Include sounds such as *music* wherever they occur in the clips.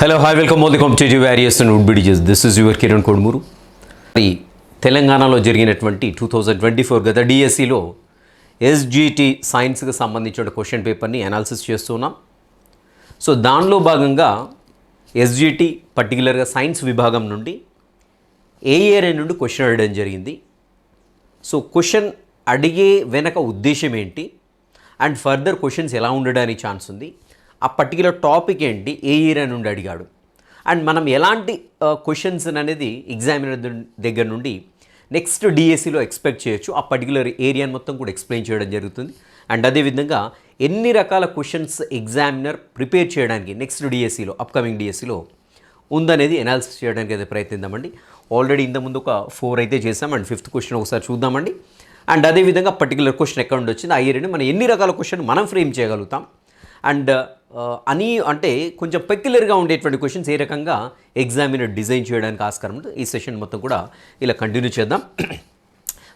Hello hi welcome all the competitive warriors and would బిడిజెస్ this is your Kiran Kodmuru మరి తెలంగాణలో జరిగినటువంటి two thousand twenty four గత డిఎస్సిలో SGT సైన్స్కి సంబంధించిన క్వశ్చన్ పేపర్ని అనాలిసిస్ చేస్తున్నాం. సో దానిలో భాగంగా ఎస్జిటి పర్టికులర్గా సైన్స్ విభాగం నుండి ఏఏఆర్ఐ నుండి క్వశ్చన్ అడగడం జరిగింది. సో క్వశ్చన్ అడిగే వెనక ఉద్దేశం ఏంటి? అండ్ ఫర్దర్ క్వశ్చన్స్ ఎలా ఉండడానికి ఛాన్స్ ఉంది? ఆ పర్టికులర్ టాపిక్ ఏంటి? ఏ ఏరియా నుండి అడిగాడు. అండ్ మనం ఎలాంటి క్వశ్చన్స్ అనేది ఎగ్జామినర్ దగ్గర నుండి నెక్స్ట్ డిఎస్సిలో ఎక్స్పెక్ట్ చేయొచ్చు. ఆ పర్టికులర్ ఏరియాని మొత్తం కూడా ఎక్స్ప్లెయిన్ చేయడం జరుగుతుంది. అండ్ అదేవిధంగా ఎన్ని రకాల క్వశ్చన్స్ ఎగ్జామినర్ ప్రిపేర్ చేయడానికి నెక్స్ట్ డిఎస్సిలో అప్కమింగ్ డిఎస్సిలో ఉందనేది ఎనాలిసిస్ చేయడానికి అయితే ప్రయత్నిద్దామండి. ఆల్రెడీ ఇంతకుముందు ఒక ఫోర్ అయితే చేసాం అండ్ ఫిఫ్త్ క్వశ్చన్ ఒకసారి చూద్దామండి. అండ్ అదేవిధంగా పర్టికులర్ క్వశ్చన్ ఎక్కడ నుండి వచ్చింది ఆ ఏరియాని మనం ఎన్ని రకాల క్వశ్చన్ మనం ఫ్రేమ్ చేయగలుగుతాం? అండ్ అని అంటే కొంచెం పెక్యులర్గా ఉండేటువంటి క్వశ్చన్స్ ఏ రకంగా ఎగ్జామినర్ డిజైన్ చేయడానికి ఆస్కారం ఉంది. ఈ సెషన్ మొత్తం కూడా ఇలా కంటిన్యూ చేద్దాం.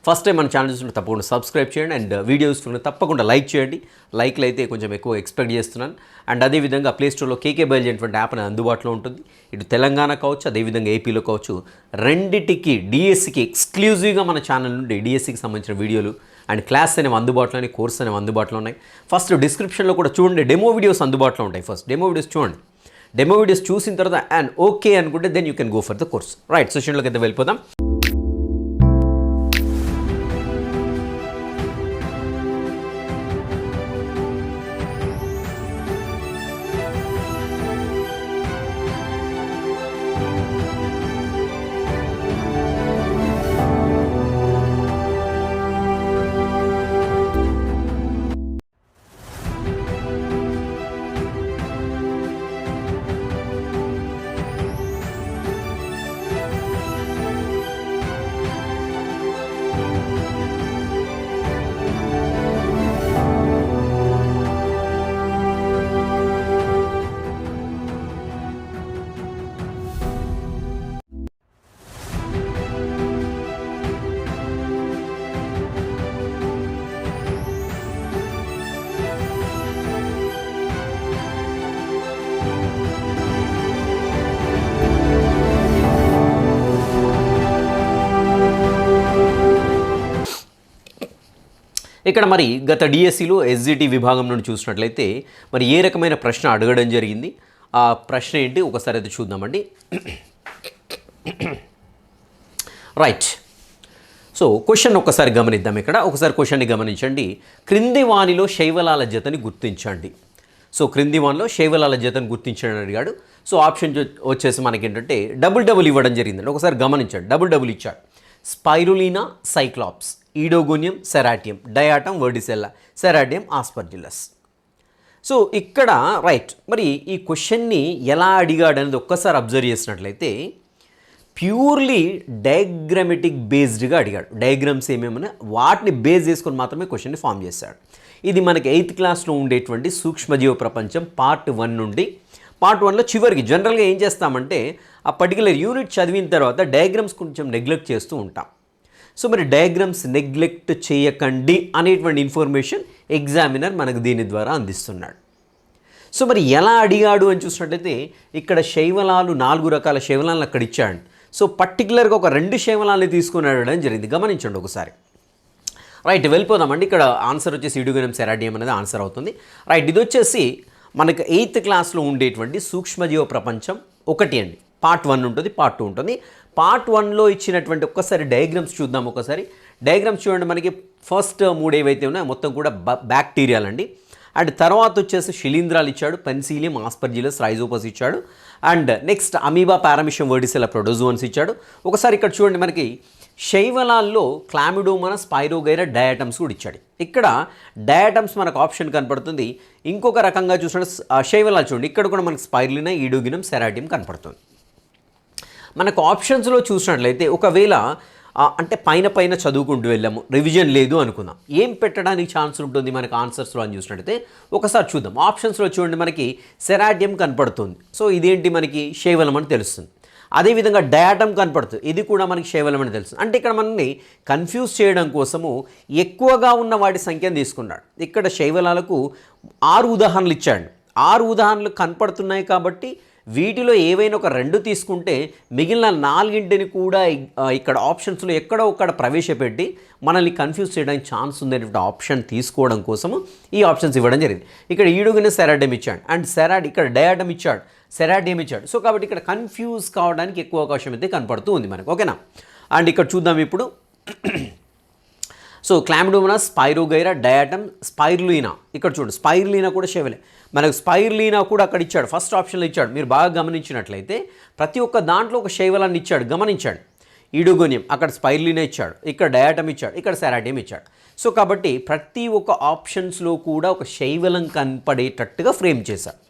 ఫస్ట్ టైం మన ఛానల్ చూస్తుంటే తప్పకుండా సబ్స్క్రైబ్ చేయండి అండ్ వీడియోస్ తప్పకుండా లైక్ చేయండి. లైక్లు అయితే కొంచెం ఎక్కువ ఎక్స్పెక్ట్ చేస్తున్నాను. అండ్ అదేవిధంగా ప్లే స్టోర్లో కేకే బయల్ అనేటువంటి యాప్ అనేది అందుబాటులో ఉంటుంది. ఇటు తెలంగాణ కావచ్చు అదేవిధంగా ఏపీలో కావచ్చు రెండిటికి డిఎస్సికి ఎక్స్క్లూజివ్గా మన ఛానల్ నుండి డిఎస్సికి సంబంధించిన వీడియోలు అండ్ క్లాస్ అనేవి అందుబాటులో ఉన్నాయి కోర్స్ అనేవి అందుబాటులో ఉన్నాయి. ఫస్ట్ డిస్క్రిప్షన్లో కూడా చూడండి డెమో వీడియోస్ అందుబాటులో ఉంటాయి ఫస్ట్. డెమో వీడియోస్ చూడండి. డెమో వీడియోస్ చూసిన తర్వాత అండ్ ఓకే అనుకుంటే then you can go for the course right సెషన్లోకి అయితే వెళ్ళిపోదాం. ఇక్కడ మరి గత డిఎస్సిలో ఎస్జిటి విభాగం నుండి చూసినట్లయితే మరి ఏ రకమైన ప్రశ్న అడగడం జరిగింది? ఆ ప్రశ్న ఏంటి? ఒకసారి అయితే చూద్దామండి. రైట్ సో క్వశ్చన్ ఒకసారి గమనిద్దాం ఇక్కడ. ఒకసారి క్వశ్చన్ని గమనించండి. క్రింది వానిలో శైవలాల జతని గుర్తించండి. సో క్రింది వాణిలో శైవలాల జతని గుర్తించండి అని అడిగాడు. సో ఆప్షన్ వచ్చేసి మనకి ఏంటంటే డబుల్ డబుల్ ఇవ్వడం జరిగిందండి. ఒకసారి గమనించండి. డబుల్ డబుల్ ఇచ్చాడు. Spirulina Cyclops Oedogonium Ceratium diatom Vorticella Ceratium Aspergillus so ఇక్కడ రైట్ మరి ఈ క్వశ్చన్ని ఎలా అడిగాడు అనేది ఒక్కసారి అబ్జర్వ్ చేసినట్లయితే ప్యూర్లీ డయాగ్రామెటిక్ బేస్డ్గా అడిగాడు. డయాగ్రామ్స్ ఏమేమన్నా వాటిని బేస్ చేసుకొని మాత్రమే క్వశ్చన్ని ఫామ్ చేశాడు. ఇది మనకి ఎయిత్ క్లాస్లో ఉండేటువంటి సూక్ష్మజీవ ప్రపంచం పార్ట్ వన్ నుండి పార్ట్ వన్లో చివరికి జనరల్గా ఏం చేస్తామంటే ఆ పర్టికులర్ యూనిట్ చదివిన తర్వాత డయాగ్రామ్స్ కొంచెం నెగ్లెక్ట్ చేస్తూ ఉంటాం. సో మరి డయాగ్రామ్స్ నెగ్లెక్ట్ చేయకండి అనేటువంటి ఇన్ఫర్మేషన్ ఎగ్జామినర్ మనకు దీని ద్వారా అందిస్తున్నాడు. సో మరి ఎలా అడిగాడు అని చూసినట్లయితే ఇక్కడ శైవలాలు నాలుగు రకాల శైవలాలను అక్కడ ఇచ్చాడు. సో పర్టికులర్గా ఒక రెండు శైవలాలని తీసుకుని అడగడం జరిగింది. గమనించండి ఒకసారి. రైట్ వెళ్ళిపోదామండి. ఇక్కడ ఆన్సర్ వచ్చేసి ఇడుగునం సెరాడియం అనేది ఆన్సర్ అవుతుంది. రైట్ ఇది వచ్చేసి మనకు ఎయిత్ క్లాస్లో ఉండేటువంటి సూక్ష్మజీవ ప్రపంచం ఒకటి అండి. పార్ట్ వన్ ఉంటుంది పార్ట్ టూ ఉంటుంది. పార్ట్ వన్లో ఇచ్చినటువంటి ఒక్కసారి డయాగ్రామ్స్ చూద్దాం ఒకసారి. డయాగ్రామ్స్ చూడండి మనకి ఫస్ట్ మూడు ఏవైతే ఉన్నాయో మొత్తం కూడా బ్యాక్టీరియాలు అండి. అండ్ తర్వాత వచ్చేసి శిలీంధ్రాలు ఇచ్చాడు పెన్సీలియం ఆస్పర్జిలస్ రైజోపస్ ఇచ్చాడు. And next amoeba paramecium vorticella protozoans ఇచ్చాడు. ఒకసారి ఇక్కడ చూడండి మనకి శైవలాల్లో క్లామిడోమన స్పైరోగైరా డయాటమ్స్ కూడా ఇచ్చాడు. ఇక్కడ డయాటమ్స్ మనకు ఆప్షన్ కనపడుతుంది. ఇంకొక రకంగా చూసిన శైవలాలు చూడండి. ఇక్కడ కూడా మనకి స్పైర్లినా ఈడోగినం సెరాటియం కనపడుతుంది. మనకు ఆప్షన్స్లో చూసినట్లయితే ఒకవేళ అంటే పైన పైన చదువుకుంటూ వెళ్ళాము రివిజన్ లేదు అనుకుందాం. ఏం పెట్టడానికి ఛాన్స్ ఉంటుంది మనకి ఆన్సర్స్లో అని చూసినట్టయితే ఒకసారి చూద్దాం. ఆప్షన్స్లో చూడండి మనకి సెరాటియం కనపడుతుంది. సో ఇదేంటి మనకి శైవలం అని తెలుస్తుంది. అదేవిధంగా డయాటమ్ కనపడుతుంది. ఇది కూడా మనకి శైవలం అని తెలుసు. అంటే ఇక్కడ మనల్ని కన్ఫ్యూజ్ చేయడం కోసము ఎక్కువగా ఉన్న వాటి సంఖ్యను తీసుకున్నాడు. ఇక్కడ శైవలాలకు ఆరు ఉదాహరణలు ఇచ్చాడు. ఆరు ఉదాహరణలు కనపడుతున్నాయి కాబట్టి వీటిలో ఏవైనా ఒక రెండు తీసుకుంటే మిగిలిన నాలుగింటిని కూడా ఇక్కడ ఆప్షన్స్లో ఎక్కడో ఒక్కడ ప్రవేశపెట్టి మనల్ని కన్ఫ్యూజ్ చేయడానికి ఛాన్స్ ఉందనేటువంటి ఆప్షన్ తీసుకోవడం కోసము ఈ ఆప్షన్స్ ఇవ్వడం జరిగింది. ఇక్కడ ఈడుగునే సెరాడమ్ ఇచ్చాడు. అండ్ సెరాడ్ ఇక్కడ డయాడమ్ ఇచ్చాడు. సెరాడియం ఇచ్చాడు. సో కాబట్టి ఇక్కడ కన్ఫ్యూజ్ కావడానికి ఎక్కువ అవకాశం అయితే కనపడుతూ ఉంది మనకు. ఓకేనా? అండ్ ఇక్కడ చూద్దాం ఇప్పుడు. So chlamydomonas spirogyra diatom spirulina. ఇక్కడ చూడు స్పైర్లీనా కూడా షెవలే. మనకు స్పైర్లీనా కూడా అక్కడ ఇచ్చాడు. ఫస్ట్ ఆప్షన్లో ఇచ్చాడు. మీరు బాగా గమనించినట్లయితే ప్రతి ఒక్క దాంట్లో ఒక శైవలాన్ని ఇచ్చాడు గమనించాడు. ఈడోగోనియం అక్కడ స్పైర్లీనా ఇచ్చాడు. ఇక్కడ డయాటమ్ ఇచ్చాడు. ఇక్కడ సెరాటియం ఇచ్చాడు. సో కాబట్టి ప్రతి ఒక్క ఆప్షన్స్లో కూడా ఒక శైవలం కనపడేటట్టుగా ఫ్రేమ్ చేశాడు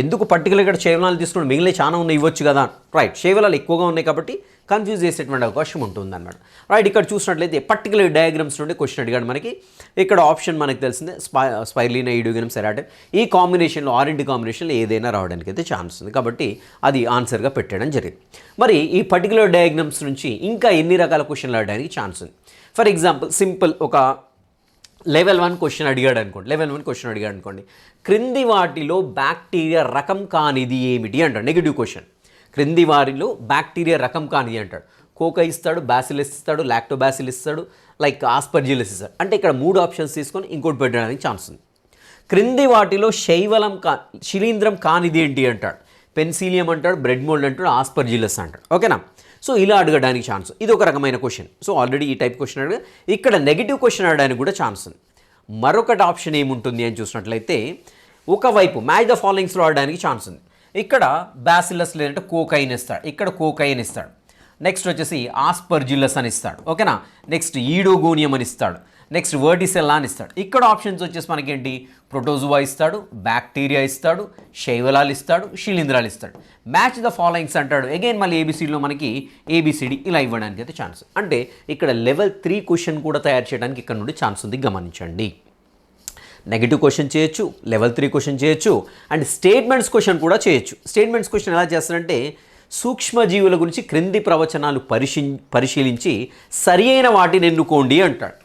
ఎందుకు పర్టికులర్గా శైవలాలు తీసుకుని మిగిలిన చాలా ఉన్నాయి ఇవ్వచ్చు కదా. రైట్ శైవలాలు ఎక్కువగా ఉన్నాయి కాబట్టి కన్ఫ్యూజ్ చేసేటువంటి అవకాశం ఉంటుంది అనమాట రైట్ ఇక్కడ చూసినట్లయితే పర్టికులర్ డయాగ్రామ్స్ నుండి క్వశ్చన్ అడిగాడు మనకి. ఇక్కడ ఆప్షన్ మనకు తెలిసిందే స్పై స్పైర్లీనా ఈడోగినం సెరాటమ్ ఈ కాంబినేషన్లో ఆరెంటి కాంబినేషన్లో ఏదైనా రావడానికి అయితే ఛాన్స్ ఉంది. కాబట్టి అది ఆన్సర్గా పెట్టడం జరిగింది. మరి ఈ పర్టికులర్ డయాగ్రామ్స్ నుంచి ఇంకా ఎన్ని రకాల క్వశ్చన్లు అడగడానికి ఛాన్స్ ఉంది? ఫర్ ఎగ్జాంపుల్ సింపుల్ ఒక లెవెల్ వన్ క్వశ్చన్ అడిగాడు అనుకోండి లెవెల్ వన్ క్వశ్చన్ అడిగాడు అనుకోండి. క్రింది వాటిలో బ్యాక్టీరియా రకం కానిది ఏమిటి అంటాడు. నెగిటివ్ క్వశ్చన్ క్రింది వారిలో బ్యాక్టీరియా రకం కానిది అంటాడు. కోక ఇస్తాడు బ్యాసిలిస్ ఇస్తాడు లాక్టోబాసిల్ ఇస్తాడు లైక్ ఆస్పర్జిలిస్ ఇస్తాడు. అంటే ఇక్కడ మూడు ఆప్షన్స్ తీసుకొని ఇంకోటి పెట్టడానికి ఛాన్స్ ఉంది. క్రింది వాటిలో శైవలం కా శిలీంద్రం కానిది ఏంటి అంటాడు. పెన్సిలియం అంటాడు బ్రెడ్ మోల్డ్ అంటాడు ఆస్పర్జిలస్ అంటాడు. ఓకేనా సో ఇలా అడగడానికి ఛాన్స్ ఇది ఒక రకమైన క్వశ్చన్ సో ఆల్రెడీ ఈ టైప్ క్వశ్చన్ అడగ ఇక్కడ నెగిటివ్ క్వశ్చన్ అడగడానికి కూడా ఛాన్స్ ఉంది. మరొకటి ఆప్షన్ ఏముంటుంది అని చూసినట్లయితే ఒకవైపు మ్యాచ్ ద ఫాలోయింగ్స్లో ఆడడానికి ఛాన్స్ ఉంది. ఇక్కడ బ్యాసిలస్ లేదంటే కోకైన్ ఇస్తాడు. ఇక్కడ కోకైన్ ఇస్తాడు. నెక్స్ట్ వచ్చేసి ఆస్పర్జిల్లస్ అని ఇస్తాడు. ఓకేనా? నెక్స్ట్ ఈడోగోనియం అని ఇస్తాడు. నెక్స్ట్ వర్టిసెల్లా అని ఇస్తాడు. ఇక్కడ ఆప్షన్స్ వచ్చేసి మనకేంటి? ప్రోటోజువా ఇస్తాడు బ్యాక్టీరియా ఇస్తాడు శైవలాలు ఇస్తాడు శిలీంధ్రాలు ఇస్తాడు. మ్యాచ్ ద ఫాలోయింగ్స్ అంటాడు. అగైన్ మళ్ళీ ఏబిసిడిలో మనకి ఏబిసిడి ఇలా ఇవ్వడానికి అయితే ఛాన్స్ అంటే ఇక్కడ లెవెల్ త్రీ క్వశ్చన్ కూడా తయారు చేయడానికి ఇక్కడ నుండి ఛాన్స్ ఉంది. గమనించండి. నెగిటివ్ క్వశ్చన్ చేయొచ్చు లెవెల్ త్రీ క్వశ్చన్ చేయొచ్చు అండ్ స్టేట్మెంట్స్ క్వశ్చన్ కూడా చేయొచ్చు. స్టేట్మెంట్స్ క్వశ్చన్ ఎలా చేస్తారంటే సూక్ష్మజీవుల గురించి క్రింది ప్రవచనాలు పరిశీ పరిశీలించి సరి అయిన వాటిని ఎన్నుకోండి అంటాడు.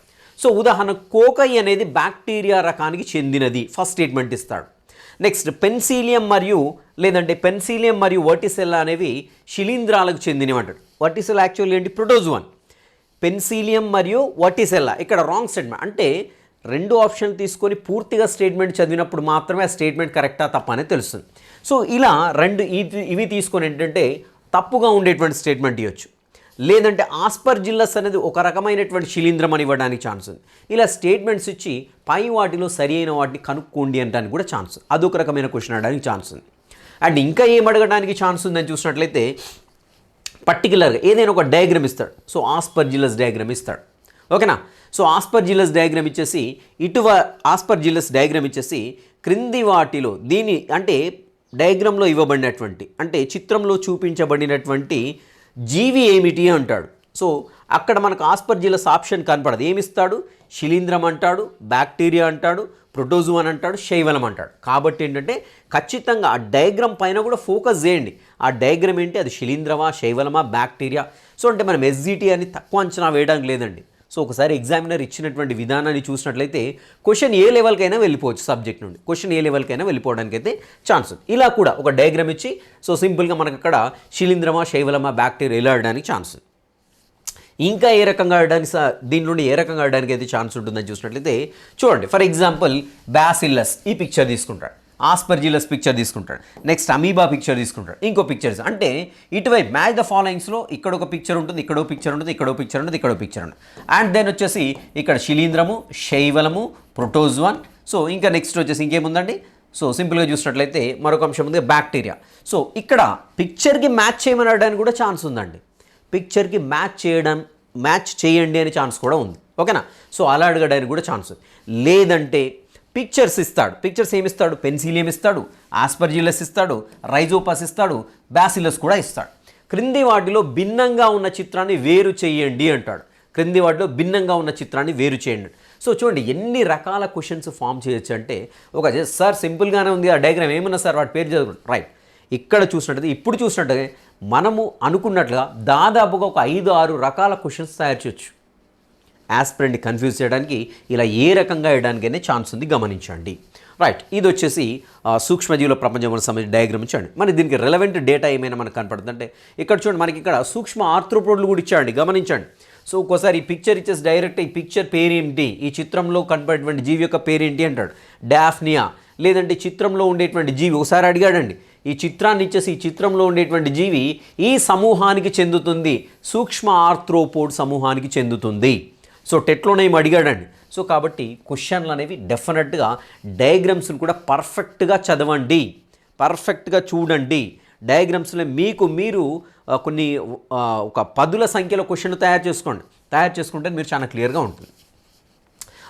సో ఉదాహరణ కోకై అనేది బ్యాక్టీరియా రకానికి చెందినది. ఫస్ట్ స్టేట్మెంట్ ఇస్తాడు. నెక్స్ట్ పెన్సీలియం మరియు లేదంటే పెన్సీలియం మరియు వర్టిసెల్లా అనేవి శిలీంధ్రాలకు చెందినవి అంటాడు వర్టిసెల్లా యాక్చువల్లీ ఏంటి? ప్రొటోజువన్ పెన్సీలియం మరియు వర్టిసెల్లా ఇక్కడ రాంగ్ స్టేట్మెంట్ అంటే రెండు ఆప్షన్ తీసుకొని పూర్తిగా స్టేట్మెంట్ చదివినప్పుడు మాత్రమే ఆ స్టేట్మెంట్ కరెక్టా తప్ప అనేది తెలుస్తుంది. సో ఇలా రెండు ఇవి తీసుకొని ఏంటంటే తప్పుగా ఉండేటువంటి స్టేట్మెంట్ ఇవ్వచ్చు. లేదంటే ఆస్పర్ జిల్లస్ అనేది ఒక రకమైనటువంటి శిలీంద్రం అని ఇవ్వడానికి ఛాన్స్ ఉంది. ఇలా స్టేట్మెంట్స్ ఇచ్చి పై వాటిలో సరి అయిన వాటిని కనుక్కోండి అనడానికి కూడా ఛాన్స్ ఉంది. అదొక రకమైన క్వశ్చన్ అడగడానికి ఛాన్స్ ఉంది. అండ్ ఇంకా ఏం అడగడానికి ఛాన్స్ ఉందని చూసినట్లయితే పర్టికులర్గా ఏదైనా ఒక డయాగ్రమ్ ఇస్తాడు. సో ఆస్పర్ జిల్లస్ డయాగ్రమ్ ఇస్తాడు. ఓకేనా? సో ఆస్పర్ జిల్లస్ డయాగ్రమ్ ఇచ్చేసి ఇటువ ఆస్పర్ జిల్లస్ డయాగ్రమ్ ఇచ్చేసి క్రింది వాటిలో దీని అంటే డయాగ్రామ్లో ఇవ్వబడినటువంటి అంటే చిత్రంలో చూపించబడినటువంటి జీవి ఏమిటి అంటాడు. సో అక్కడ మనకు ఆస్పర్జిలస్ ఆప్షన్ కనపడదు. ఏమిస్తాడు? శిలీంద్రం అంటాడు బ్యాక్టీరియా అంటాడు ప్రోటోజువన్ అంటాడు శైవలం అంటాడు. కాబట్టి ఏంటంటే ఖచ్చితంగా ఆ డయాగ్రామ్ పైన కూడా ఫోకస్ చేయండి. ఆ డయాగ్రామ్ ఏంటి? అది శిలీంద్రమా శైవలమా బ్యాక్టీరియా? సో అంటే మనం ఎస్జిటి అని తక్కువ అంచనా వేయడానికి లేదండి. సో ఒకసారి ఎగ్జామినర్ ఇచ్చినటువంటి విధానాన్ని చూసినట్లయితే క్వశ్చన్ ఏ లెవెల్కైనా వెళ్ళిపోవచ్చు సబ్జెక్ట్ నుండి. క్వశ్చన్ ఏ లెవెల్కైనా వెళ్ళిపోవడానికి అయితే ఛాన్స్ ఉంది. ఇలా కూడా ఒక డయాగ్రామ్ ఇచ్చి సో సింపుల్గా మనకు అక్కడ శిలీంద్రమా శైవలమా బ్యాక్టీరియా ఇలా ఆడడానికి ఛాన్స్ ఉంది. ఇంకా ఏ రకంగా ఆడడానికి దీని నుండి ఏ రకంగా ఆడడానికి అయితే ఛాన్స్ ఉంటుందని చూసినట్లయితే చూడండి. ఫర్ ఎగ్జాంపుల్ బ్యాసిల్లస్ ఈ పిక్చర్ తీసుకుంటాడు. ఆస్పర్జిలస్ పిక్చర్ తీసుకుంటాడు. నెక్స్ట్ అమీబా పిక్చర్ తీసుకుంటాడు. ఇంకో పిక్చర్స్ అంటే ఇటువైపు మ్యాచ్ ద ఫాలోయింగ్స్లో ఇక్కడ ఒక పిక్చర్ ఉంటుంది ఇక్కడ పిక్చర్ ఉంటుంది ఇక్కడ పిక్చర్ ఉంటుంది ఇక్కడ పిక్చర్ ఉంటుంది. అండ్ దెన్ వచ్చేసి ఇక్కడ శిలీంద్రము శైవలము ప్రోటోజువన్ సో ఇంకా నెక్స్ట్ వచ్చేసి ఇంకేముందండి? సో సింపుల్గా చూసినట్లయితే మరొక అంశం ఉంది బ్యాక్టీరియా సో ఇక్కడ పిక్చర్కి మ్యాచ్ చేయమని అడగడానికి కూడా ఛాన్స్ ఉందండి. పిక్చర్కి మ్యాచ్ చేయడం మ్యాచ్ చేయండి అనే ఛాన్స్ కూడా ఉంది. ఓకేనా సో అలా అడగడానికి కూడా ఛాన్స్ ఉంది. లేదంటే పిక్చర్స్ ఇస్తాడు. పిక్చర్స్ ఏమి ఇస్తాడు పెన్సిలియం ఇస్తాడు ఆస్పర్జిలస్ ఇస్తాడు రైజోపాస్ ఇస్తాడు బ్యాసిలస్ కూడా ఇస్తాడు. క్రింది వాటిలో భిన్నంగా ఉన్న చిత్రాన్ని వేరు చేయండి అంటాడు. క్రింది వాటిలో భిన్నంగా ఉన్న చిత్రాన్ని వేరు చేయండి. సో చూడండి ఎన్ని రకాల క్వశ్చన్స్ ఫామ్ చేయొచ్చు అంటే ఒక సార్ సింపుల్గానే ఉంది ఆ డయాగ్రామ్ ఏమన్నా సార్ వాటి పేరు చదువు రైట్ ఇక్కడ చూసినట్టయితే ఇప్పుడు చూసినట్టుగా మనము అనుకున్నట్లుగా దాదాపుగా ఒక ఐదు ఆరు రకాల క్వశ్చన్స్ తయారు చేయొచ్చు. ఆస్పిరెంట్ని కన్ఫ్యూజ్ చేయడానికి ఇలా ఏ రకంగా వేయడానికైనా ఛాన్స్ ఉంది గమనించండి. రైట్ ఇది వచ్చేసి ఆ, సూక్ష్మజీవుల ప్రపంచంలో సంబంధించి డయాగ్రామ్ ఇచ్చాడు మరి దీనికి రెలవెంట్ డేటా ఏమైనా మనకు కనపడుతుందంటే ఇక్కడ చూడండి మనకి ఇక్కడ సూక్ష్మ ఆర్థ్రోపోడ్లు కూడా ఇచ్చాడండి గమనించండి. సో ఒక్కోసారి ఈ పిక్చర్ ఇచ్చేసి డైరెక్ట్ ఈ పిక్చర్ పేరేంటి ఈ చిత్రంలో కనపడేటువంటి జీవి యొక్క పేరేంటి అంటాడు. డాఫ్నియా లేదంటే చిత్రంలో ఉండేటువంటి జీవి ఒకసారి అడిగాడండి. ఈ చిత్రాన్ని ఇచ్చేసి ఈ చిత్రంలో ఉండేటువంటి జీవి ఈ సమూహానికి చెందుతుంది సూక్ష్మ ఆర్థ్రోపోడ్ సమూహానికి చెందుతుంది. సో టెట్లోనే ఏమి అడిగాడండి. సో కాబట్టి క్వశ్చన్లు అనేవి డెఫినెట్గా డయాగ్రామ్స్ని కూడా పర్ఫెక్ట్గా చదవండి. పర్ఫెక్ట్గా చూడండి. డయాగ్రామ్స్లో మీకు మీరు కొన్ని ఒక పదుల సంఖ్యలో క్వశ్చన్ తయారు చేసుకోండి. తయారు చేసుకుంటే మీరు చాలా క్లియర్గా ఉంటుంది.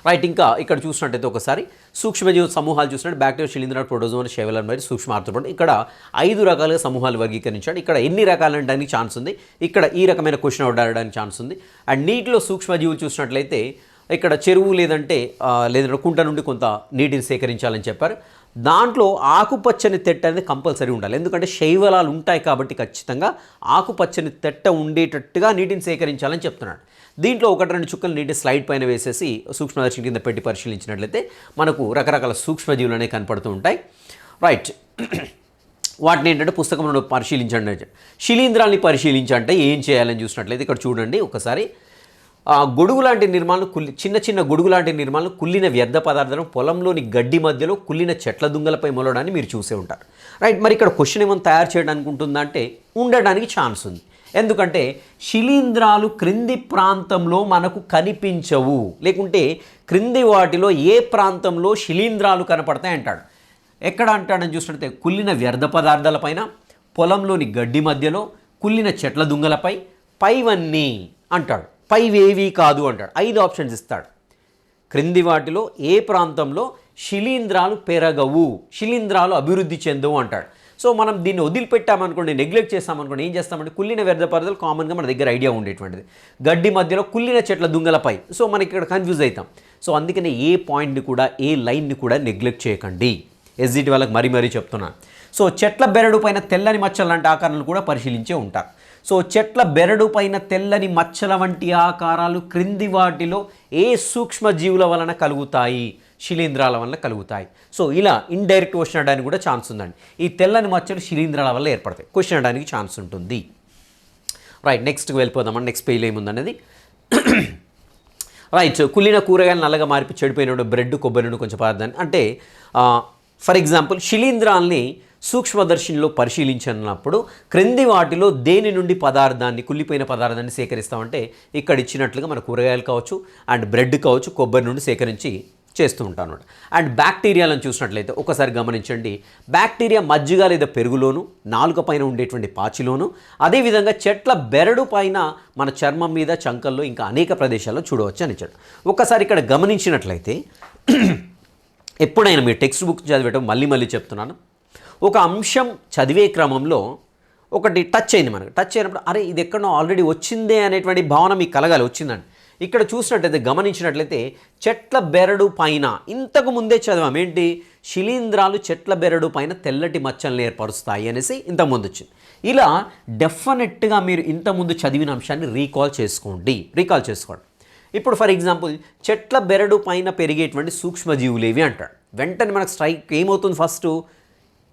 రైట్ ఇంకా ఇక్కడ చూసినట్టయితే ఒకసారి సూక్ష్మజీవ సమూహాలు చూసినట్టు బ్యాక్టీరియా శిలీంధ్రాలు ప్రోటోజోన్ శైవలం మరియు సూక్ష్మ ఆర్థ్రోపోడ్ ఇక్కడ ఐదు రకాలుగా సమూహాలు వర్గీకరించాడు. ఇక్కడ ఎన్ని రకాలు అనడానికి ఛాన్స్ ఉంది? ఇక్కడ ఈ రకమైన క్వశ్చన్ అడగడానికి ఛాన్స్ ఉంది. అండ్ నీటిలో సూక్ష్మజీవులు చూసినట్లయితే ఇక్కడ చెరువు లేదంటే లేదంటే కుంట నుండి కొంత నీటిని సేకరించాలని చెప్పారు. దాంట్లో ఆకుపచ్చని తెట్ట అనేది కంపల్సరీ ఉండాలి. ఎందుకంటే శైవలాలు ఉంటాయి కాబట్టి ఖచ్చితంగా ఆకుపచ్చని తెట్ట ఉండేటట్టుగా నీటిని సేకరించాలని చెప్తున్నాడు. దీంట్లో ఒకటి రెండు చుక్కలు నీటి స్లైడ్ పైన వేసేసి సూక్ష్మదర్శిని కింద పెట్టి పరిశీలించినట్లయితే మనకు రకరకాల సూక్ష్మజీవులు అనేవి కనపడుతూ ఉంటాయి. రైట్ *clears throat* వాటిని ఏంటంటే పుస్తకంలో పరిశీలించండి. శిలీంధ్రాన్ని పరిశీలించంటే ఏం చేయాలని చూసినట్లయితే ఇక్కడ చూడండి ఒకసారి. గొడుగు లాంటి నిర్మాణాలు కుల్లి చిన్న చిన్న గొడుగు లాంటి నిర్మాణాలు కుల్లిన వ్యర్థ పదార్థం పొలంలోని గడ్డి మధ్యలో కుల్లిన చెట్ల దుంగలపై మొలడాన్ని మీరు చూసే ఉంటారు. రైట్ మరి ఇక్కడ క్వశ్చన్ ఏమైనా తయారు చేయడానికి ఉంటుందంటే ఉండడానికి ఛాన్స్ ఉంది. ఎందుకంటే శిలీంధ్రాలు క్రింది ప్రాంతంలో మనకు కనిపించవు. లేకుంటే క్రింది వాటిలో ఏ ప్రాంతంలో శిలీంధ్రాలు కనపడతాయి అంటాడు. ఎక్కడ అంటాడని చూసినట్లయితే కుళ్ళిన వ్యర్థ పదార్థాలపైన పొలంలోని గడ్డి మధ్యలో కుళ్ళిన చెట్ల దుంగలపై పైవన్నీ అంటాడు. పైవేవి కాదు అంటాడు. ఐదు ఆప్షన్స్ ఇస్తాడు. క్రింది వాటిలో ఏ ప్రాంతంలో శిలీంధ్రాలు పెరగవు శిలీంధ్రాలు అభివృద్ధి చెందవు అంటాడు. సో మనం దీన్ని వదిలిపెట్టామనుకోండి నెగ్లెక్ట్ చేస్తామనుకోండి ఏం చేస్తామంటే కుళ్ళిన వ్యర్థ పదార్థాలు కామన్గా మన దగ్గర ఐడియా ఉండేటువంటిది. గడ్డి మధ్యలో కుళ్ళిన చెట్ల దుంగలపై. సో మనకి ఇక్కడ కన్ఫ్యూజ్ అవుతాం. సో అందుకనే ఏ పాయింట్ని కూడా ఏ లైన్ని కూడా నెగ్లెక్ట్ చేయకండి. ఎస్జిటి వాళ్ళకి మరీ మరీ చెప్తున్నాను సో చెట్ల బెరడు పైన తెల్లని మచ్చలు లాంటి ఆకారాలు కూడా పరిశీలించే ఉంటారు సో చెట్ల బెరడు పైన తెల్లని మచ్చల వంటి ఆకారాలు క్రింది వాటిలో ఏ సూక్ష్మజీవుల వలన కలుగుతాయి? శిలీంధ్రాల వల్ల కలుగుతాయి. సో ఇలా ఇండైరెక్ట్ క్వశ్చన్ అడడానికి కూడా ఛాన్స్ ఉందండి. ఈ తెల్లని మచ్చలు శిలీంధ్రాల వల్ల ఏర్పడతాయి. క్వశ్చన్ అడడానికి ఛాన్స్ ఉంటుంది. రైట్ నెక్స్ట్కి వెళ్ళిపోదామండి నెక్స్ట్ పేజ్ ఏముందనేది? రైట్ కుళ్ళిన కూరగాయలు నల్లగా మార్పి చెడిపోయినప్పుడు బ్రెడ్ కొబ్బరి నుండి కొంచెం పదార్థాన్ని. అంటే ఫర్ ఎగ్జాంపుల్ శిలీంధ్రాల్ని సూక్ష్మదర్శినిలో పరిశీలించినప్పుడు క్రింది వాటిలో దేని నుండి పదార్థాన్ని కుళ్ళిపోయిన పదార్థాన్ని సేకరిస్తామంటే ఇక్కడ ఇచ్చినట్లుగా మన కూరగాయలు కావచ్చు అండ్ బ్రెడ్ కావచ్చు కొబ్బరి నుండి సేకరించి చేస్తూ ఉంటాను అండ్ బ్యాక్టీరియాలను చూసినట్లయితే ఒకసారి గమనించండి. బ్యాక్టీరియా మజ్జిగ లేదా పెరుగులోను నాలుక పైన ఉండేటువంటి పాచిలోను అదేవిధంగా చెట్ల బెరడు పైన మన చర్మం మీద చంకల్లో ఇంకా అనేక ప్రదేశాల్లో చూడవచ్చు అని ఇచ్చాడు ఒకసారి ఇక్కడ గమనించినట్లయితే *clears throat* ఎప్పుడైనా మీరు టెక్స్ట్ బుక్ చదివేటం మళ్ళీ మళ్ళీ చెప్తున్నాను. ఒక అంశం చదివే క్రమంలో ఒకటి టచ్ అయింది మనకు. టచ్ అయినప్పుడు అరే ఇది ఎక్కడో ఆల్రెడీ వచ్చిందే అనేటువంటి భావన మీకు కలగాలి వచ్చిందండి ఇక్కడ చూసినట్లయితే గమనించినట్లయితే చెట్ల బెరడు పైన ఇంతకు ముందే చదివాం. ఏంటి? శిలీంధ్రాలు చెట్ల బెరడు పైన తెల్లటి మచ్చలను ఏర్పరుస్తాయి అనేసి ఇంతకుముందు వచ్చింది. ఇలా డెఫినెట్గా మీరు ఇంతకుముందు చదివిన అంశాన్ని రీకాల్ చేసుకోండి. రీకాల్ చేసుకోండి. ఇప్పుడు ఫర్ ఎగ్జాంపుల్ చెట్ల బెరడు పైన పెరిగేటువంటి సూక్ష్మజీవులు ఏవి అంటాడు. వెంటనే మనకు స్ట్రైక్ ఏమవుతుంది ఫస్ట్?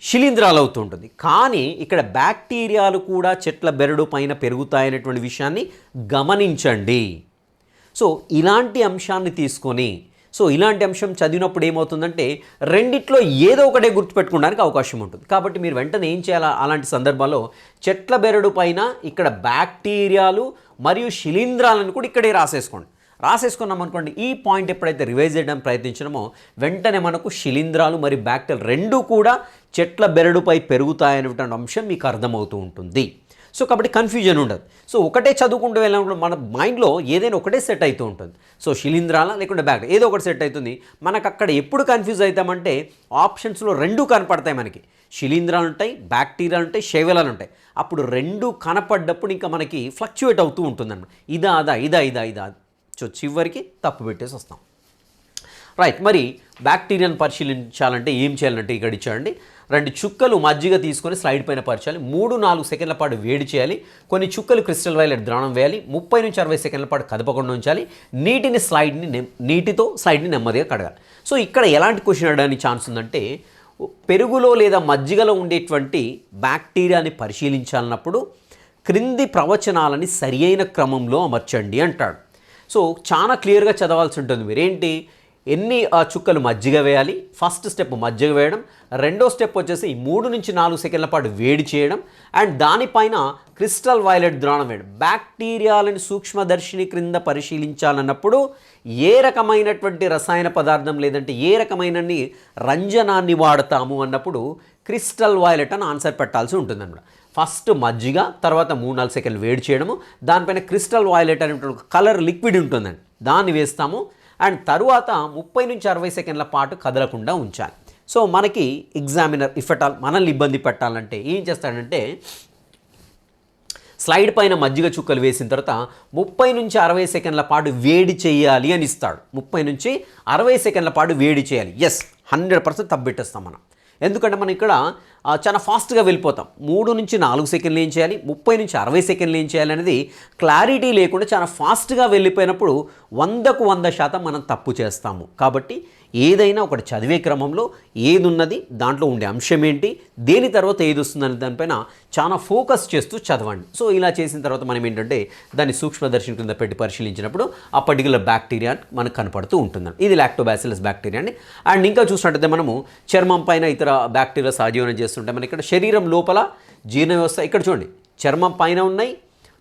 శిలీంధ్రాలు అవుతుంటుంది. కానీ ఇక్కడ బ్యాక్టీరియాలు కూడా చెట్ల బెరడు పైన పెరుగుతాయనేటువంటి విషయాన్ని గమనించండి. సో ఇలాంటి అంశాన్ని తీసుకొని సో ఇలాంటి అంశం చదివినప్పుడు ఏమవుతుందంటే రెండిట్లో ఏదో ఒకటే గుర్తుపెట్టుకోవడానికి అవకాశం ఉంటుంది. కాబట్టి మీరు వెంటనే ఏం చేయాలి? అలాంటి సందర్భాల్లో చెట్ల బెరడు పైన ఇక్కడ బ్యాక్టీరియాలు మరియు శిలీంధ్రాలను కూడా ఇక్కడే రాసేసుకోండి. రాసేసుకున్నాం అనుకోండి ఈ పాయింట్ ఎప్పుడైతే రివైజ్ చేయడం ప్రయత్నించినామో వెంటనే మనకు శిలీంధ్రాలు మరియు బ్యాక్టీరియల్ రెండూ కూడా చెట్ల బెరడుపై పెరుగుతాయనేటువంటి అంశం మీకు అర్థమవుతూ ఉంటుంది. సో కాబట్టి కన్ఫ్యూజన్ ఉండదు. సో ఒకటే చదువుకుంటూ వెళ్ళినప్పుడు మన మైండ్లో ఏదైనా ఒకటే సెట్ అవుతూ ఉంటుంది. సో శిలీంధ్రాల లేకుంటే బ్యాక్ ఏదో ఒకటి సెట్ అవుతుంది మనకు అక్కడ ఎప్పుడు కన్ఫ్యూజ్ అవుతామంటే ఆప్షన్స్లో రెండు కనపడతాయి మనకి. శిలీంధ్రాలు ఉంటాయి బ్యాక్టీరియాలు ఉంటాయి శైవలాలు ఉంటాయి. అప్పుడు రెండు కనపడ్డప్పుడు ఇంకా మనకి ఫ్లక్చువేట్ అవుతూ ఉంటుందన్నమాట. ఇదా అదా ఇదా ఇదా ఇదా సో చివరికి తప్పు పెట్టేసి వస్తాం. రైట్ మరి బ్యాక్టీరియాను పరిశీలించాలంటే ఏం చేయాలంటే ఇక్కడ ఇచ్చాడండి. రెండు చుక్కలు మజ్జిగ తీసుకొని స్లైడ్ పైన పరచాలి. మూడు నాలుగు సెకండ్ల పాటు వేడి చేయాలి. కొన్ని చుక్కలు క్రిస్టల్ వైలెట్ ద్రావణం వేయాలి. ముప్పై నుంచి అరవై సెకండ్ల పాటు కదపకుండా ఉంచాలి. నీటిని స్లైడ్ని నెమ్- నీటితో స్లైడ్ని నెమ్మదిగా కడగాలి. సో ఇక్కడ ఎలాంటి క్వశ్చన్ అడగడానికి ఛాన్స్ ఉందంటే పెరుగులో లేదా మజ్జిగలో ఉండేటువంటి బ్యాక్టీరియాని పరిశీలించాలన్నప్పుడు క్రింది ప్రవచనాలని సరియైన క్రమంలో అమర్చండి అంటాడు. సో చాలా క్లియర్గా చదవాల్సి ఉంటుంది మీరేంటి? ఎన్ని ఆ చుక్కలు మజ్జిగ వేయాలి? ఫస్ట్ స్టెప్ మజ్జిగ వేయడం. రెండో స్టెప్ వచ్చేసి మూడు నుంచి నాలుగు సెకండ్ల పాటు వేడి చేయడం. అండ్ దానిపైన క్రిస్టల్ వైలెట్ ద్రావణం వేయడం. బ్యాక్టీరియాలని సూక్ష్మదర్శిని క్రింద పరిశీలించాలన్నప్పుడు ఏ రకమైనటువంటి రసాయన పదార్థం లేదంటే ఏ రకమైన రంజనాన్ని వాడతాము అన్నప్పుడు క్రిస్టల్ వైలెట్ అని ఆన్సర్ పెట్టాల్సి ఉంటుందన్నమాట. ఫస్ట్ మజ్జిగ తర్వాత మూడు నాలుగు సెకండ్లు వేడి చేయడము. దానిపైన క్రిస్టల్ వైలెట్ అనేటువంటి కలర్ లిక్విడ్ ఉంటుందండి. దాన్ని వేస్తాము. అండ్ తరువాత ముప్పై నుంచి అరవై సెకండ్ల పాటు కదలకుండా ఉంచాలి. సో మనకి ఎగ్జామినర్ ఇఫెటాల్ మనల్ని ఇబ్బంది పెట్టాలంటే ఏం చేస్తాడంటే స్లైడ్ పైన మజ్జిగ చుక్కలు వేసిన తర్వాత ముప్పై నుంచి అరవై సెకండ్ల పాటు వేడి చేయాలి అని ఇస్తాడు. ముప్పై నుంచి అరవై సెకండ్ల పాటు వేడి చేయాలి. ఎస్ హండ్రెడ్ పర్సెంట్ తప్పెట్టేస్తాం మనం. ఎందుకంటే మనం ఇక్కడ చాలా ఫాస్ట్గా వెళ్ళిపోతాం. మూడు నుంచి నాలుగు సెకండ్లు ఏం చేయాలి? ముప్పై నుంచి అరవై సెకండ్లు ఏం చేయాలి అనేది క్లారిటీ లేకుండా చాలా ఫాస్ట్గా వెళ్ళిపోయినప్పుడు వందకు వంద శాతం మనం తప్పు చేస్తాము. కాబట్టి ఏదైనా ఒకటి చదివే క్రమంలో ఏది ఉన్నది దాంట్లో ఉండే అంశం ఏంటి దేని తర్వాత ఏది వస్తుందనే దానిపైన చాలా ఫోకస్ చేస్తూ చదవండి. సో ఇలా చేసిన తర్వాత మనం ఏంటంటే దాన్ని సూక్ష్మదర్శిని కింద పెట్టి పరిశీలించినప్పుడు ఆ పర్టికులర్ బ్యాక్టీరియా మనకు కనపడుతూ ఉంటుంది ఇది లాక్టోబాసిలస్ బ్యాక్టీరియా అండి. అండ్ ఇంకా చూసినట్టయితే మనము చర్మం పైన ఇతర బ్యాక్టీరియా సహజీవనం చేస్తుంటే మన ఇక్కడ శరీరం లోపల జీర్ణ వ్యవస్థ ఇక్కడ చూడండి చర్మం పైన ఉన్నాయి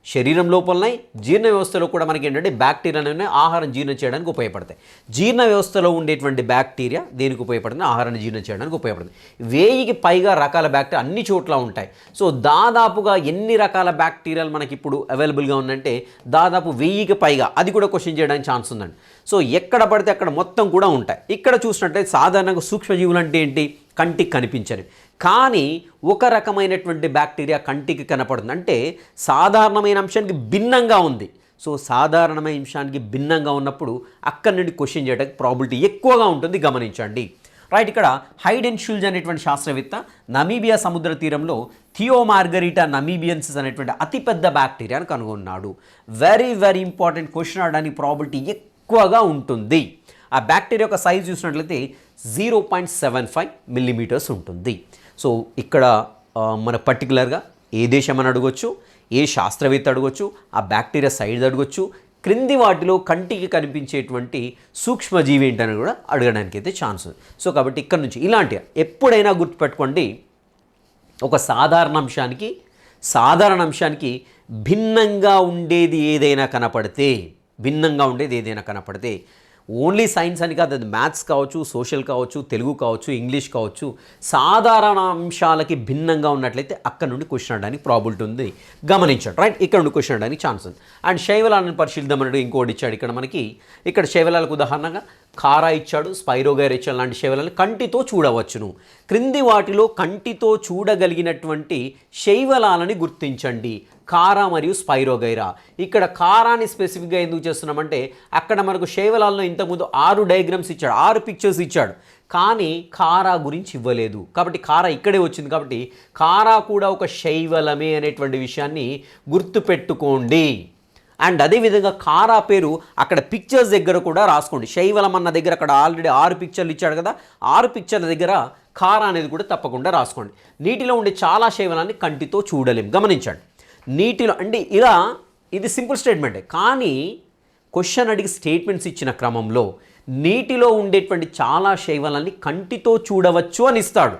శరీరం లోపలనే జీర్ణ వ్యవస్థలో కూడా మనకి ఏంటంటే బ్యాక్టీరియా అనేవి ఆహారం జీర్ణం చేయడానికి ఉపయోగపడతాయి. జీర్ణ వ్యవస్థలో ఉండేటువంటి బ్యాక్టీరియా దేనికి ఉపయోగపడుతుంది? ఆహారాన్ని జీర్ణం చేయడానికి ఉపయోగపడుతుంది. వేయికి పైగా రకాల బ్యాక్టీరియా అన్ని చోట్ల ఉంటాయి. సో దాదాపుగా ఎన్ని రకాల బ్యాక్టీరియాలు మనకి ఇప్పుడు అవైలబుల్గా ఉందంటే దాదాపు వెయ్యికి పైగా. అది కూడా క్వశ్చన్ చేయడానికి ఛాన్స్ ఉందండి. సో ఎక్కడ పడితే అక్కడ మొత్తం కూడా ఉంటాయి. ఇక్కడ చూసినట్టయితే సాధారణంగా సూక్ష్మజీవులు అంటే ఏంటి? కంటికి కనిపించనివి కానీ ఒక రకమైనటువంటి బ్యాక్టీరియా కంటికి కనపడుతుంది. అంటే సాధారణమైన అంశానికి భిన్నంగా ఉంది. సో సాధారణమైన అంశానికి భిన్నంగా ఉన్నప్పుడు అక్కడి నుండి క్వశ్చన్ చేయడానికి ప్రాబిలిటీ ఎక్కువగా ఉంటుంది. గమనించండి. రైట్ ఇక్కడ హైడెన్ షూల్జ్ అనేటువంటి శాస్త్రవేత్త నమీబియా సముద్ర తీరంలో థియో మార్గరిటా నమీబియన్సిస్ అనేటువంటి అతిపెద్ద బ్యాక్టీరియాను కనుగొన్నాడు. వెరీ వెరీ ఇంపార్టెంట్ క్వశ్చన్ అవడానికి ప్రాబిలిటీ ఎక్కువగా ఉంటుంది. ఆ బ్యాక్టీరియా యొక్క సైజ్ చూసినట్లయితే zero point seven five millimetres ఉంటుంది. సో ఇక్కడ మన పర్టికులర్గా ఏ దేశం అని అడగొచ్చు ఏ శాస్త్రవేత్త అడగొచ్చు ఆ బ్యాక్టీరియా సైడ్ అడగొచ్చు క్రింది వాటిలో కంటికి కనిపించేటువంటి సూక్ష్మజీవి ఏంటని కూడా అడగడానికి అయితే ఛాన్స్ ఉంది. సో కాబట్టి ఇక్కడ నుంచి ఇలాంటి ఎప్పుడైనా గుర్తుపెట్టుకోండి ఒక సాధారణ అంశానికి సాధారణ అంశానికి భిన్నంగా ఉండేది ఏదైనా కనపడితే భిన్నంగా ఉండేది ఏదైనా కనపడితే ఓన్లీ సైన్స్ అని కాదు అది మ్యాథ్స్ కావచ్చు సోషల్ కావచ్చు తెలుగు కావచ్చు ఇంగ్లీష్ కావచ్చు సాధారణ అంశాలకి భిన్నంగా ఉన్నట్లయితే అక్కడ నుండి క్వశ్చన్ అడడానికి ప్రాబిలిటీ ఉంది. గమనించండి. రైట్ ఇక్కడ నుండి క్వశ్చన్ అడడానికి ఛాన్స్ ఉంది. అండ్ శైవలాలను పరిశీలిద్దామని ఇంకోటి ఇచ్చాడు ఇక్కడ మనకి. ఇక్కడ శైవలాలకు ఉదాహరణగా కారా ఇచ్చాడు స్పైరోగైర్ ఇచ్చాడు లాంటి శైవలాలను కంటితో చూడవచ్చును. క్రింది వాటిలో కంటితో చూడగలిగినటువంటి శైవలాలని గుర్తించండి. కారా మరియు స్పైరోగైరా. ఇక్కడ కారాని స్పెసిఫిక్గా ఎందుకు చేస్తున్నామంటే అక్కడ మనకు శైవలాల్లో ఇంతకుముందు ఆరు డయాగ్రామ్స్ ఇచ్చాడు ఆరు పిక్చర్స్ ఇచ్చాడు. కానీ కారా గురించి ఇవ్వలేదు. కాబట్టి కారా ఇక్కడే వచ్చింది. కాబట్టి కారా కూడా ఒక శైవలమే అనేటువంటి విషయాన్ని గుర్తుపెట్టుకోండి. అండ్ అదేవిధంగా కారా పేరు అక్కడ పిక్చర్స్ దగ్గర కూడా రాసుకోండి. శైవలం అన్న దగ్గర అక్కడ ఆల్రెడీ ఆరు పిక్చర్లు ఇచ్చాడు కదా ఆరు పిక్చర్ల దగ్గర కారా అనేది కూడా తప్పకుండా రాసుకోండి. నీటిలో ఉండే చాలా శైవలాన్ని కంటితో చూడలేం. గమనించండి. నీటిలో అంటే ఇలా ఇది సింపుల్ స్టేట్మెంటే. కానీ క్వశ్చన్ అడిగి స్టేట్మెంట్స్ ఇచ్చిన క్రమంలో నీటిలో ఉండేటువంటి చాలా శైవలాన్ని కంటితో చూడవచ్చు అని ఇస్తాడు.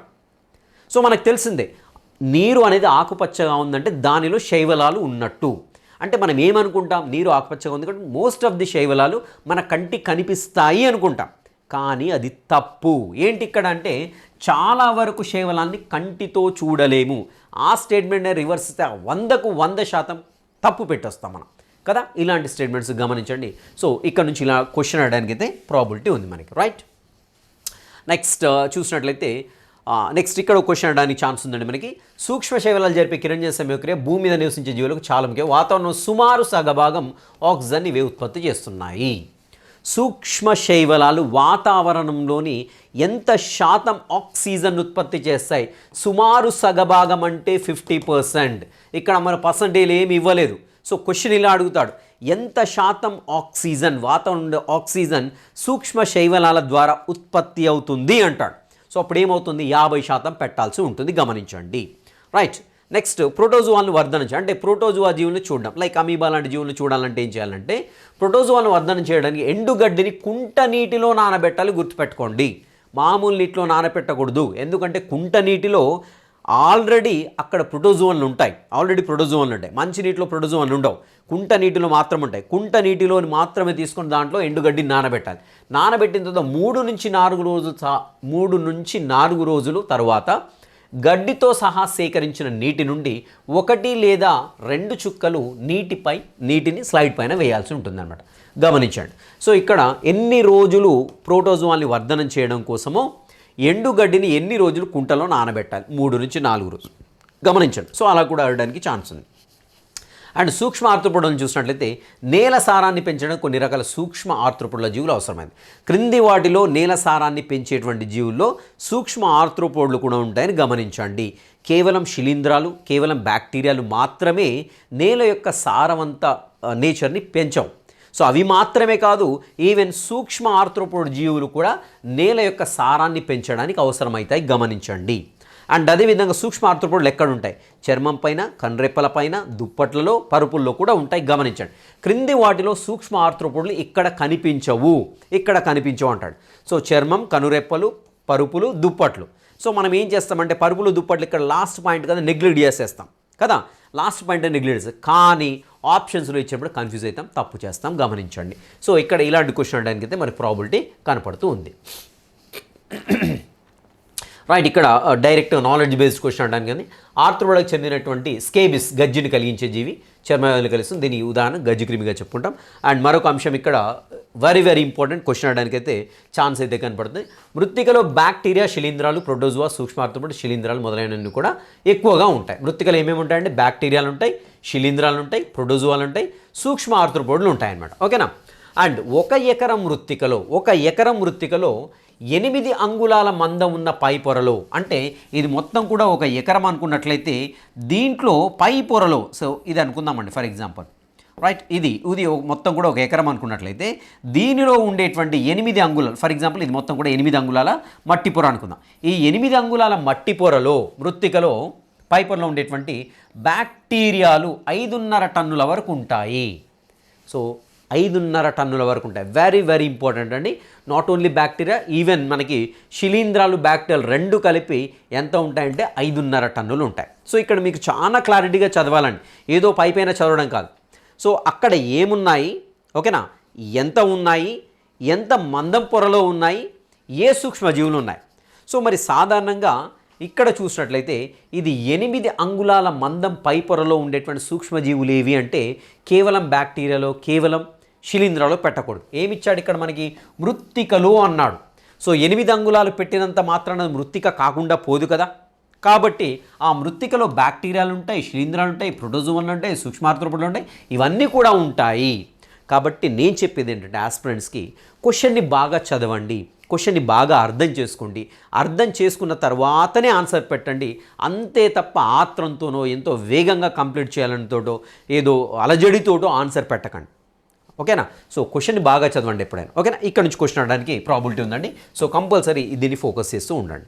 సో మనకు తెలిసిందే నీరు అనేది ఆకుపచ్చగా ఉందంటే దానిలో శైవలాలు ఉన్నట్టు. అంటే మనం ఏమనుకుంటాం? నీరు ఆకుపచ్చగా ఉంది కాబట్టి మోస్ట్ ఆఫ్ ది శైవలాలు మన కంటి కనిపిస్తాయి అనుకుంటాం. కానీ అది తప్పు. ఏంటి ఇక్కడ అంటే చాలా వరకు శైవలాన్ని కంటితో చూడలేము. ఆ స్టేట్మెంట్నే రివర్స్ ఇస్తే వందకు వంద శాతం తప్పు పెట్టొస్తాం మనం. కదా? ఇలాంటి స్టేట్మెంట్స్ గమనించండి. సో ఇక్కడ నుంచి ఇలా క్వశ్చన్ అడడానికి అయితే ప్రాబిలిటీ ఉంది మనకి. రైట్ నెక్స్ట్ uh, చూసినట్లయితే నెక్స్ట్ ఇక్కడ క్వశ్చన్ అడడానికి ఛాన్స్ ఉందండి మనకి. సూక్ష్మ శైవలాలు జరిపే కిరణజన సమయక్రియ భూమి మీద నివసించే జీవులకు చాలా ముఖ్యం వాతావరణం సుమారు సగభాగం ఆక్సిజన్ ఇవే ఉత్పత్తి చేస్తున్నాయి. సూక్ష్మ శైవలాలు వాతావరణంలోని ఎంత శాతం ఆక్సిజన్ ఉత్పత్తి చేస్తాయి? సుమారు సగభాగం అంటే ఫిఫ్టీ పర్సెంట్. ఇక్కడ మన పర్సంటేజ్ ఏమి ఇవ్వలేదు. సో క్వశ్చన్ ఇలా అడుగుతాడు. ఎంత శాతం ఆక్సిజన్ వాతావరణంలో ఆక్సిజన్ సూక్ష్మ శైవలాల ద్వారా ఉత్పత్తి అవుతుంది అంటాడు. సో అప్పుడు ఏమవుతుంది యాభై శాతం పెట్టాల్సి ఉంటుంది. గమనించండి. రైట్. నెక్స్ట్ ప్రోటోజువాలను వర్ధనం చేయాలి అంటే ప్రోటోజువా జీవులను చూడడం. లైక్ అమీబా లాంటి జీవులను చూడాలంటే ఏం చేయాలంటే ప్రోటోజువాలను వర్ధనం చేయడానికి ఎండుగడ్డిని కుంట నీటిలో నానబెట్టాలి గుర్తుపెట్టుకోండి. మామూలు నీటిలో నానబెట్టకూడదు ఎందుకంటే కుంట నీటిలో ఆల్రెడీ అక్కడ ప్రోటోజువన్లు ఉంటాయి. ఆల్రెడీ ప్రోటోజువన్లు ఉంటాయి. మంచి నీటిలో ప్రోటోజువన్లు ఉండవు. కుంట నీటిలో మాత్రం ఉంటాయి. కుంట నీటిలో మాత్రమే తీసుకొని దాంట్లో ఎండుగడ్డిని నానబెట్టాలి. నానబెట్టిన తర్వాత మూడు నుంచి నాలుగు రోజులు మూడు నుంచి నాలుగు రోజులు తర్వాత గడ్డితో సహా సేకరించిన నీటి నుండి ఒకటి లేదా రెండు చుక్కలు నీటిపై నీటిని స్లైడ్ పైన వేయాల్సి ఉంటుందన్నమాట. గమనించండి. సో ఇక్కడ ఎన్ని రోజులు ప్రోటోజోవాల్ని వర్ధనం చేయడం కోసమో ఎండుగడ్డిని ఎన్ని రోజులు కుంటలో నానబెట్టాలి? మూడు నుంచి నాలుగు రోజులు. గమనించండి. సో అలా కూడా అడగడానికి ఛాన్స్ ఉంది. అండ్ సూక్ష్మ ఆర్త్రోపోడ్లను చూసినట్లయితే నేల సారాన్ని పెంచడం కొన్ని రకాల సూక్ష్మ ఆర్త్రోపోడ్ల జీవులు అవసరమైంది. క్రింది వాటిలో నేల సారాన్ని పెంచేటువంటి జీవుల్లో సూక్ష్మ ఆర్త్రోపోడ్లు కూడా ఉంటాయని గమనించండి. కేవలం శిలీంధ్రాలు కేవలం బ్యాక్టీరియాలు మాత్రమే నేల యొక్క సారవంత నేచర్ని పెంచవు. సో అవి మాత్రమే కాదు ఈవెన్ సూక్ష్మ ఆర్థ్రోపోడ్ జీవులు కూడా నేల యొక్క సారాన్ని పెంచడానికి అవసరమవుతాయి గమనించండి. అండ్ అదేవిధంగా సూక్ష్మ ఆర్థ్రపోడులు ఎక్కడ ఉంటాయి. చర్మం పైన కన్రెప్పల పైన దుప్పట్లలో పరుపుల్లో కూడా ఉంటాయి. గమనించండి. క్రింది వాటిలో సూక్ష్మ ఆర్థ్రపోడులు ఇక్కడ కనిపించవు. ఇక్కడ కనిపించవు అంటాడు. సో చర్మం కనురెప్పలు పరుపులు దుప్పట్లు. సో మనం ఏం చేస్తామంటే పరుపులు దుప్పట్లు ఇక్కడ లాస్ట్ పాయింట్ కదా నెగ్లెక్ట్ చేసేస్తాం. కదా? లాస్ట్ పాయింట్ నెగ్లెక్ట్ చేస్తాం కానీ ఆప్షన్స్లో ఇచ్చినప్పుడు కన్ఫ్యూజ్ అవుతాం తప్పు చేస్తాం. గమనించండి. సో ఇక్కడ ఇలాంటి క్వశ్చన్ అడడానికి అయితే మరి ప్రాబిలిటీ కనపడుతూ ఉంది. రైట్ ఇక్కడ డైరెక్ట్ నాలెడ్జ్ బేస్డ్ క్వశ్చన్ అంటాను కానీ ఆర్థ్రోడకు చెందినటువంటి స్కేబిస్ గజ్జిని కలిగించే జీవి చర్మవ్యాధులు కలుస్తుంది. దీనికి ఉదాహరణ గజ్జి క్రిమిగా చెప్పుకుంటాం. అండ్ మరొక అంశం ఇక్కడ వెరీ వెరీ ఇంపార్టెంట్ క్వశ్చన్ అనడానికి అయితే ఛాన్స్ అయితే కనపడుతుంది. మృత్తికలో బ్యాక్టీరియా శిలీంధ్రాలు ప్రొటోజువా సూక్ష్మార్థపడి శిలీంధ్రాలు మొదలైనవి కూడా ఎక్కువగా ఉంటాయి. మృత్తికలు ఏమేమి ఉంటాయంటే బ్యాక్టీరియాలు ఉంటాయి శిలీంధ్రాలు ఉంటాయి ప్రొటోజువాలు ఉంటాయి సూక్ష్మ ఆర్థ్రోపోడ్లు ఉంటాయి అన్నమాట ఓకేనా? అండ్ ఒక ఎకరం మృత్తికలో ఒక ఎకరం మృత్తికలో ఎనిమిది అంగుళాల మందం ఉన్న పై పొరలో. అంటే ఇది మొత్తం కూడా ఒక ఎకరం అనుకున్నట్లయితే దీంట్లో పై పొరలో. సో ఇది అనుకుందామండి ఫర్ ఎగ్జాంపుల్. రైట్ ఇది ఇది మొత్తం కూడా ఒక ఎకరం అనుకున్నట్లయితే దీనిలో ఉండేటువంటి ఎనిమిది అంగుళాలు. ఫర్ ఎగ్జాంపుల్ ఇది మొత్తం కూడా ఎనిమిది అంగుళాల మట్టి పొర అనుకుందాం. ఈ ఎనిమిది అంగుళాల మట్టి పొరలో మృత్తికలో పై పొరలో ఉండేటువంటి బ్యాక్టీరియాలు ఐదున్నర టన్నుల వరకు ఉంటాయి. సో ఐదున్నర టన్నుల వరకు ఉంటాయి. వెరీ వెరీ ఇంపార్టెంట్ అండి. నాట్ ఓన్లీ బ్యాక్టీరియా ఈవెన్ మనకి శిలీంధ్రాలు బ్యాక్టీరియాలు రెండు కలిపి ఎంత ఉంటాయంటే ఐదున్నర టన్నులు ఉంటాయి. సో ఇక్కడ మీకు చాలా క్లారిటీగా చదవాలండి. ఏదో పైపైన చదవడం కాదు. సో అక్కడ ఏమున్నాయి? ఓకేనా? ఎంత ఉన్నాయి? ఎంత మందం పొరలో ఉన్నాయి? ఏ సూక్ష్మజీవులు ఉన్నాయి? సో మరి సాధారణంగా ఇక్కడ చూసినట్లయితే ఇది ఎనిమిది అంగుళాల మందం పై పొరలో ఉండేటువంటి సూక్ష్మజీవులు ఏవి అంటే కేవలం బ్యాక్టీరియాలో కేవలం శిలీంధ్రాలో పెట్టకూడదు. ఏమిచ్చాడు ఇక్కడ మనకి? మృత్తికలు అన్నాడు. సో ఎనిమిది అంగుళాలు పెట్టినంత మాత్రాన మృత్తిక కాకుండా పోదు కదా? కాబట్టి ఆ మృత్తికలో బ్యాక్టీరియాలు ఉంటాయి శిలీంధ్రాలు ఉంటాయి ప్రోటోజోన్లు ఉంటాయి సూక్ష్మార్థపడులు ఉంటాయి ఇవన్నీ కూడా ఉంటాయి. కాబట్టి నేను చెప్పేది ఏంటంటే ఆస్పిరెంట్స్కి క్వశ్చన్ని బాగా చదవండి. క్వశ్చన్ని బాగా అర్థం చేసుకోండి. అర్థం చేసుకున్న తర్వాతనే ఆన్సర్ పెట్టండి. అంతే తప్ప ఆత్రంతోనో ఎంతో వేగంగా కంప్లీట్ చేయాలనితోటో ఏదో అలజడితోటో ఆన్సర్ పెట్టకండి. ఓకేనా? సో క్వశ్చన్ని బాగా చదవండి ఎప్పుడైనా. ఓకేనా? ఇక్కడ నుంచి క్వశ్చన్ అడడానికి ప్రాబిలిటీ ఉందండి. సో కంపల్సరీ దీన్ని ఫోకస్ చేస్తూ ఉండండి.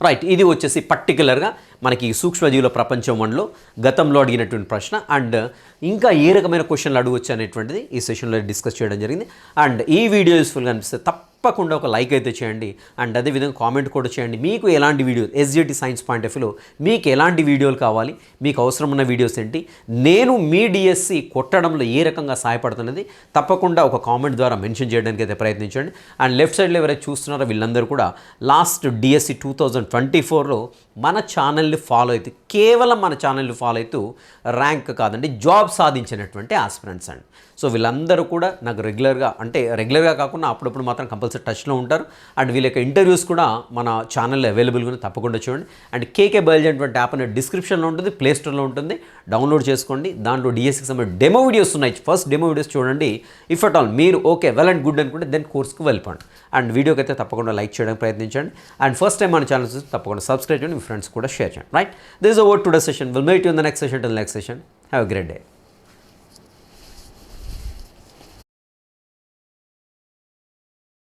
రైట్ ఇది వచ్చేసి పర్టికులర్గా మనకి సూక్ష్మజీవుల ప్రపంచం వన్లో గతంలో అడిగినటువంటి ప్రశ్న. అండ్ uh, ఇంకా ఏ రకమైన క్వశ్చన్లు అడగవచ్చు అనేటువంటిది ఈ సెషన్లో డిస్కస్ చేయడం జరిగింది. అండ్ ఈ వీడియో యూస్ఫుల్గా అనిపిస్తే తప్పకుండా ఒక లైక్ అయితే చేయండి. అండ్ అదేవిధంగా కామెంట్ కూడా చేయండి. మీకు ఎలాంటి video SGT science point of వ్యూలో మీకు ఎలాంటి వీడియోలు కావాలి మీకు అవసరం ఉన్న వీడియోస్ ఏంటి నేను మీ డిఎస్సి కొట్టడంలో ఏ రకంగా సహాయపడుతున్నది తప్పకుండా ఒక కామెంట్ ద్వారా మెన్షన్ చేయడానికి అయితే ప్రయత్నించండి. అండ్ లెఫ్ట్ సైడ్లో ఎవరైతే చూస్తున్నారో వీళ్ళందరూ కూడా last DSC two thousand twenty ఫోర్లో మన ఛానల్ని ఫాలో అయితే కేవలం మన ఛానల్ ఫాలో అవుతూ ర్యాంక్ కాదండి జాబ్ సాధించినటువంటి ఆస్పిరెంట్స్ అండి. సో వీళ్ళందరూ కూడా నాకు రెగ్యులర్గా అంటే రెగ్యులర్గా కాకుండా అప్పుడప్పుడు మాత్రం కంపల్సరీ టచ్లో ఉంటారు. అండ్ వీళ్ళ యొక్క ఇంటర్వ్యూస్ కూడా మన ఛానల్లో అవైలబుల్గా తప్పకుండా చూడండి. అండ్ కేకే బయలుజీ అనేటువంటి యాప్ అనేది డిస్క్రిప్షన్లో ఉంటుంది ప్లే స్టోర్లో ఉంటుంది. డౌన్లోడ్ చేసుకోండి. దాంట్లో డిఎస్సికి సంబంధించి డెమో వీడియోస్ ఉన్నాయి. ఫస్ట్ డెమో వీడియోస్ చూడండి. ఇఫ్ అట్ ఆల్ మీరు ఓకే వెల్ అండ్ గుడ్ అనుకుంటే దెన్ కోర్స్కి వెళ్ళిపోండి. అండ్ వీడియోకి అయితే తప్పకుండా లైక్ చేయడానికి ప్రయత్నించండి. అండ్ ఫస్ట్ టైం మన ఛానల్ చూసి తప్పకుండా సబ్స్క్రైబ్ చేయండి. మీ ఫ్రెండ్స్ కూడా షేర్ చేయండి. Right? This Over to today's session. We'll meet you in the next session. Till next session, have a great day.